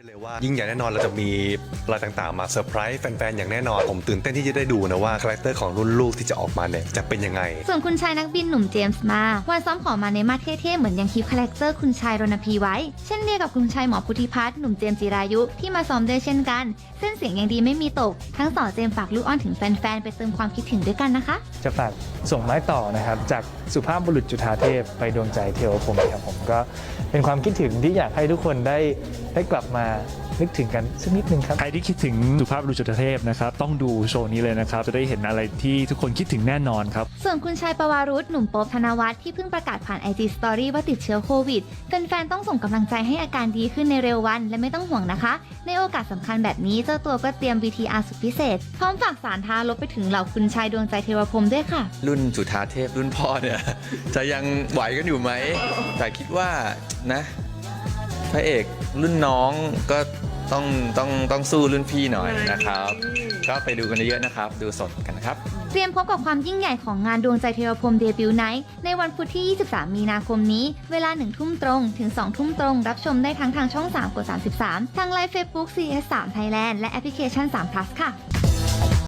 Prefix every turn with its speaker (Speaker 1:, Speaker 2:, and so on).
Speaker 1: ได้เลยว่ายิ่งใหญ่แน่นอนเราจะมีอะไรต่างๆ มาเซอร์ไพรส์แฟนๆ อย่างแน่นอน ผมตื่นเต้นที่จะได้ดูนะว่าคาแรคเตอร์ของรุ่นลูกที่จะออกมาเนี่ยจะเป็นยังไง
Speaker 2: ส่วนคุณชายนักบินหนุ่มเจมส์มาวันซ้อมขอมาในมาสเท่ๆ เหมือนยังคีปคาแรคเตอร์คุณชายรณพีไว้ เช่นเดียวกับคุณชายหมอพุทธิพัฒน์หนุ่มเจมส์จิรายุที่มาซ้อมด้วยเช่นกัน เส้นเสียงยังดีไม่มีตก ทั้งสองเจมส์ฝากลูกอ้อนถึงแฟนๆ ไปเติมความคิดถึงด้วยกันนะคะ
Speaker 3: จะฝากส่งไม้ต่อนะครับจากสุภาพบุรุษจุฑาเทพไปดวงใจเทวพรหมครับผมก็เป็นความคิดถึงที่อยากให้ทุกคนได้ได้กลับมานึกถึงกันสักนิดนึงครับ
Speaker 4: ใครที่คิดถึงสุภาพบุรุษจุฑาเทพนะครับ ต้องดูโชว์นี้เลยนะครับ จะได้เห็นอะไรที่ทุกคนคิดถึงแน่นอนครับ
Speaker 2: ส่วนคุณชายปวารุษหนุ่มโป๊บธนวัฒน์ที่เพิ่งประกาศผ่าน IG Story ว่าติดเชื้อโควิดแฟนๆต้องส่งกำลังใจให้อาการดีขึ้นในเร็ววันและไม่ต้องห่วงนะคะ ในโอกาสสำคัญแบบนี้เจ้าตัวก็เตรียม VTR สุดพิเศษ พร้อมฝากสารทาลบไปถึงเหล่าคุณชายดวงใจเทวพรหมด้วยค่ะ
Speaker 5: รุ่นจุฑาเทพรุ่นพ่อเนี่ย จะยังไหวกันอยู่ไหม แต่คิดว่านะ พระเอกรุ่นน้องก็ต้องต้องต้องสู้รุ่นพี่หน่อยนะครับ ก็ไปดูกันเยอะๆนะครับ ดูสดกันนะครับ
Speaker 2: เตรียมพบกับความยิ่งใหญ่ของงานดวงใจเทวพรหมเดบิวต์ไนท์ในวันพุธที่ 23 มีนาคมนี้ เวลา 1 ทุ่มตรง ถึง 2 ทุ่มตรง รับชมได้ทั้งทางช่อง 3 กด 33 ทางไลฟ์เฟซบุ๊ก CS3 Thailand และแอปพลิเคชัน 3 plus ค่ะ